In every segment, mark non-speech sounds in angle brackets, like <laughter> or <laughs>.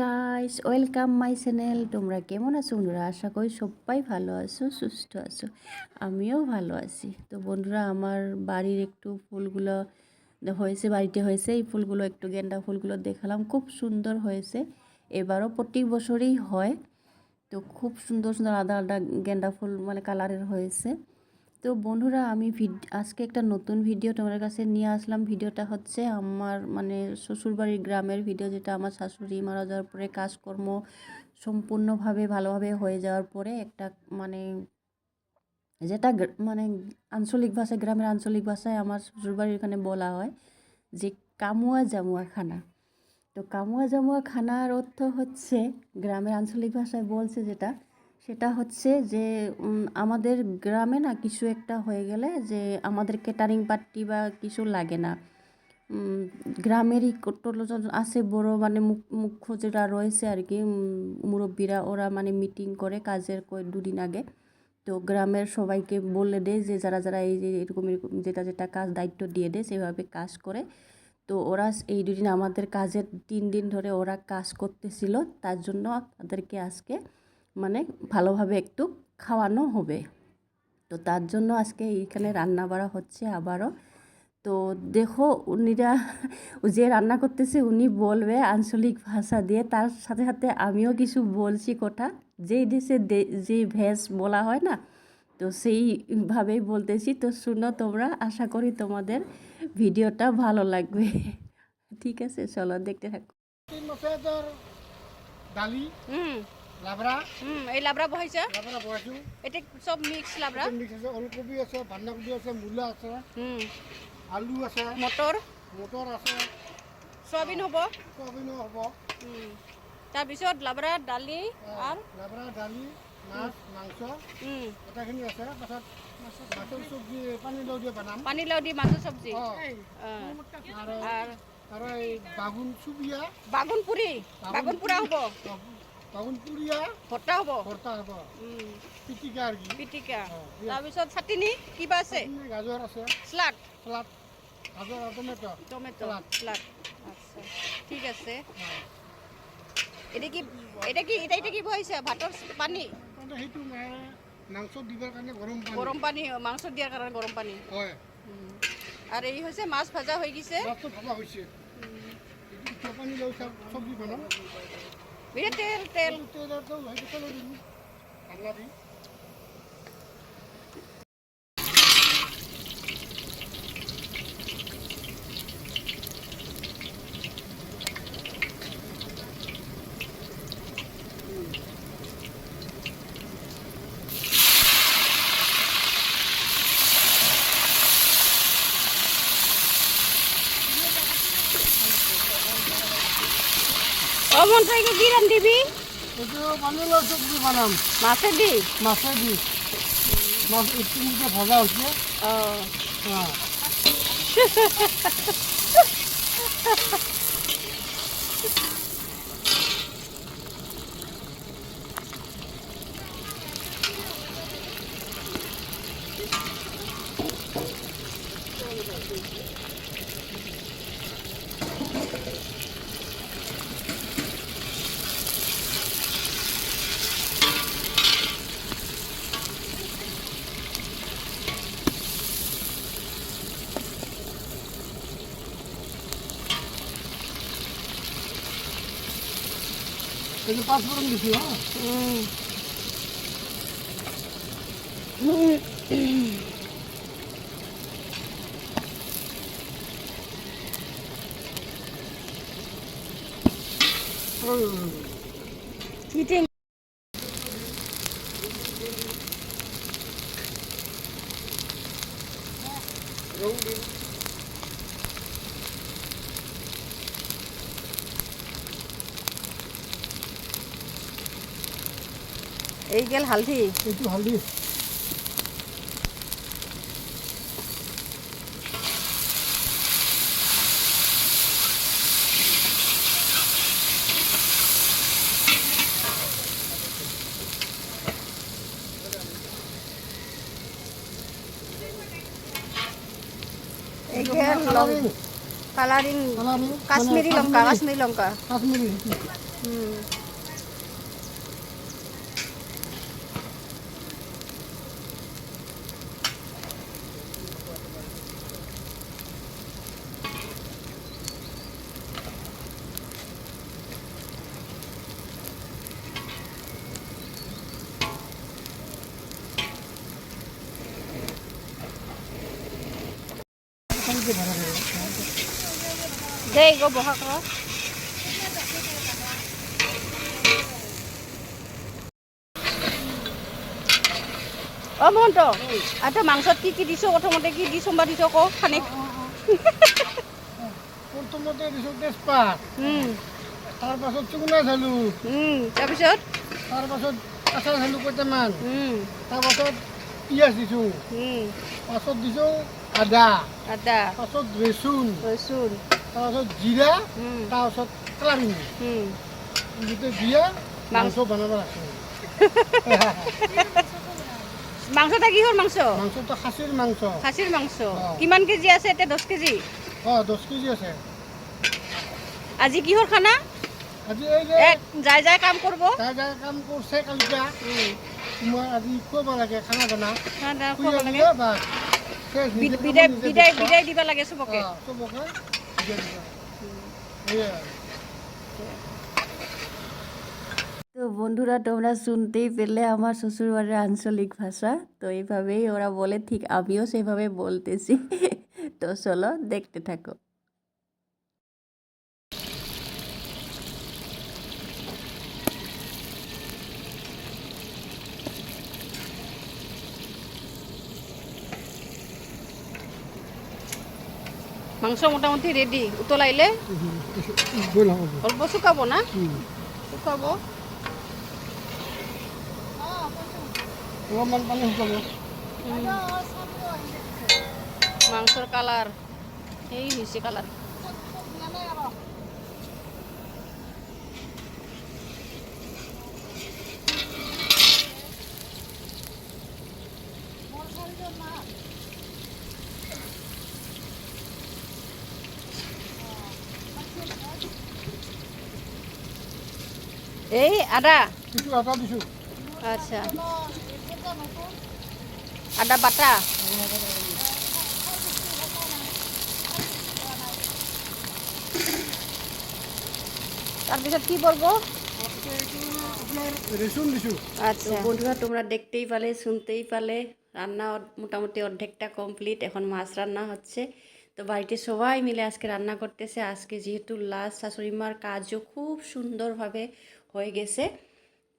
Guys welcome my channel তোমরা কেমন আছো বন্ধুরা? আশা করি সবাই ভালো আছো, সুস্থ আছো। আমিও ভালো আছি। তো বন্ধুরা, আমার বাড়ির একটু ফুলগুলো হয়েছে, বাড়িতে হয়েছে। এই ফুলগুলো, একটু গেন্দা ফুলগুলো দেখালাম। খুব সুন্দর হয়েছে। এবারও প্রতি বছরই হয়। তো খুব সুন্দর সুন্দর আলাদা আলাদা গেন্দা ফুল মানে কালারের হয়েছে। তো বন্ধুরা, আমি আজকে একটা নতুন ভিডিও তোমার কাছে নিয়ে আসলাম। ভিডিওটা হচ্ছে আমার মানে শ্বশুরবাড়ির গ্রামের ভিডিও যেটা আমার শাশুড়ি মারা যাওয়ার পরে কাজকর্ম সম্পূর্ণভাবে ভালোভাবে হয়ে যাওয়ার পরে একটা মানে যেটা মানে আঞ্চলিক ভাষায়, গ্রামের আঞ্চলিক ভাষায় আমার শ্বশুরবাড়ির এখানে বলা হয় যে কামুয়া জামুয়া খানা। তো কামুয়া জামুয়া খানার অর্থ হচ্ছে, গ্রামের আঞ্চলিক ভাষায় বলছে যেটা সেটা হচ্ছে যে আমাদের গ্রামে না কিছু একটা হয়ে গেলে যে, আমাদের ক্যাটারিং পার্টি বা কিছু লাগে না। গ্রামেরই আছে বড় মানে মুখ্য যেটা রয়েছে আর কি মুরব্বীরা ওরা মানে মিটিং করে কাজের দুদিন আগে। তো গ্রামের সবাইকে বলে দেয় যে, যারা যারা এই যে, এরকম এরকম যেটা যেটা কাজ দায়িত্ব দিয়ে দেয় সেভাবে কাজ করে। তো ওরা এই দুদিন আমাদের কাজের তিন দিন ধরে ওরা কাজ করতেছিল, তার জন্য তাদেরকে আজকে মানে ভালোভাবে একটু খাওয়ানো হবে। তো তার জন্য আজকে এইখানে রান্না বাড়া হচ্ছে আবারও। তো দেখো উনিরা যে রান্না করতেছে উনি বলবে আঞ্চলিক ভাষা দিয়ে। তার সাথে সাথে আমিও কিছু বলছি কথা। যেই দেশে যে ভেজ বলা হয় না তো সেইভাবেই বলতেছি। তো শুনো তোমরা আশা করি তোমাদের ভিডিওটা ভালো লাগবে। ঠিক আছে চলো দেখতে থাকো। ডালি। হুম। লাবড়া? হুম এই লাবড়া বহাইছে? লাবড়া বহাইছো? এটা সব মিক্স লাবড়া। মিক্স আছে ওলকবি আছে বন্ধাকবি আছে মূলা আছে হুম। আলু আছে মটৰ? মটৰ আছে। চয়াবিন হ'ব। চয়াবিনো হ'ব। হুম। তাৰপিছত লাবড়া দালি আৰু লাবড়া দালি মাছ মাংস হুম। গোটেইখিনি আছে। পাছত মাছৰ চব্জি পানী লাও দিয়ে বনাম। পানীলাও দি মাছৰ চব্জি। আৰু এই বাগুন চুবিয়া। বাগুন পুৰি বাগুন পুৰা হ'ব বাগুন পুৰিয়া ভৰ্তা হ'ব। ভৰ্তা হ'ব। পিটিকা আৰু কি? পিটিকা। তাৰপিছত চাটনি কিবা আছে? গাজৰ আছে। শ্লাড চালাড গাজৰ আৰু টমেটো। টমেটো. শ্লাড আচ্ছা ঠিক আছে। এটা কি এটা কি এটা এটা কি বহাইছে? ভাতৰ পানী? সেইটো মাংস দিবৰ কাৰণে গৰম পানী। গৰম পানী মাংস দিয়াৰ কাৰণে গৰম পানী। হয়। আৰু এই হৈছে মাছ ভাজা হৈ গৈছে। মাছটো ভাবা হৈছে। চব্জি বনাম। वीडियो तेल तेल तो वही तो लेंगे अल्लाह भी ও মন্ত্রীকে কি চব্জি বনাম। মাছে দি মাছে দি মাছ একটু ভজা হৈছে <laughs> ও অঁ এইটো পাঁচফোৰণ দিছোঁ হা কি তেল এই গেল হালধি এইটো হালধি এই গেল কালাৰিং কালারিং কালাৰিং কাশ্মীরি লঙ্কা কাশ্মীরি। লঙ্কা। কাশ্মীৰী হুম। দে গো বহা কর। অ মহন্ত আচ্ছা মাংসত কি কি দিছ? প্ৰথমতে কি দি চম্বা দিছ ক খানি প্ৰথমতে দিছোঁ তেজপাত। তাৰপাছত চুগুনা ঢালোঁ উম তাৰপিছত? তাৰপাছত আচাৰ ঢালোঁ কেইটামান। তাৰপাছত পিঁয়াজ দিছোঁ পাছত দিছোঁ আদা আদা। পাছত ৰচুন ৰচুন। তাৰপাছত জিৰা তাৰপাছত উম গোটেই দিয়া মাংস। বনাব ৰাখোঁ <laughs> মাংসটা কিহৰ মাংস? মাংসটো খাচীৰ মাংস। খাচীৰ মাংস। কিমান কেজি আছে এতিয়া? দহ কেজি? অঁ দহ কেজি আছে। আজি কিহৰ খানা? আজি যাই যাই কাম কৰিব। যাই যাই কাম কৰিছে কালিকা আজি খুৱাব লাগে খানা দানা। খানা খুৱাব খুৱাব লাগে। লাগে। বাছ শেষ নিজে বিদ- বিদায় বিদায় বিদায় দিব লাগে চবকে। চবকে বিদায় দিবা। সেয়াই তো বন্ধুরা তোমরা শুনতেই পেলে আমার শ্বশুরবাড়ির আঞ্চলিক ভাষা। তো এইভাবেই ওরা বলে ঠিক আমিও সেভাবে বলতেছি। তো চলো দেখতে থাকো। মাংস মোটামুটি রেডি উতলাইলে অল্প শুকাব না? শুকাবো। শুকাব কালার এই হয়েছে কালার এই আদা। দিছোঁ আটা দিছোঁ। আচ্ছা। আদা বাটা। তাৰপিছত কি পৰব দিছোঁ। আচ্ছা। বন্ধুরা তোমরা দেখতেই পালে শুনতেই পালে। রান্না মোটামুটি অর্ধেকটা কমপ্লিট। এখন মাছ রান্না হচ্ছে। তো বাড়িতে সবাই মিলে আজকে রান্না করতেছে। আজকে যেহেতু লাস্ট শাশুড়ি মার কাজও খুব সুন্দরভাবে হয়ে গেছে।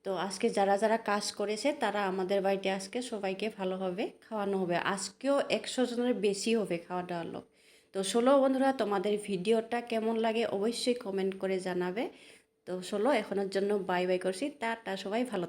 তো আজকে যারা যারা কাজ করেছে, তারা আমাদের বাড়িতে আজকে সবাইকে ভালোভাবে খাওয়ানো হবে। আজকেও একশো জনের বেশি হবে খাওয়া দাওয়ার লোক তো ষোলো বন্ধুরা, তোমাদের ভিডিওটা কেমন লাগে অবশ্যই কমেন্ট করে জানাবে। তো ষোলো এখনের জন্য বাই বাই করছি। তা সবাই ভালো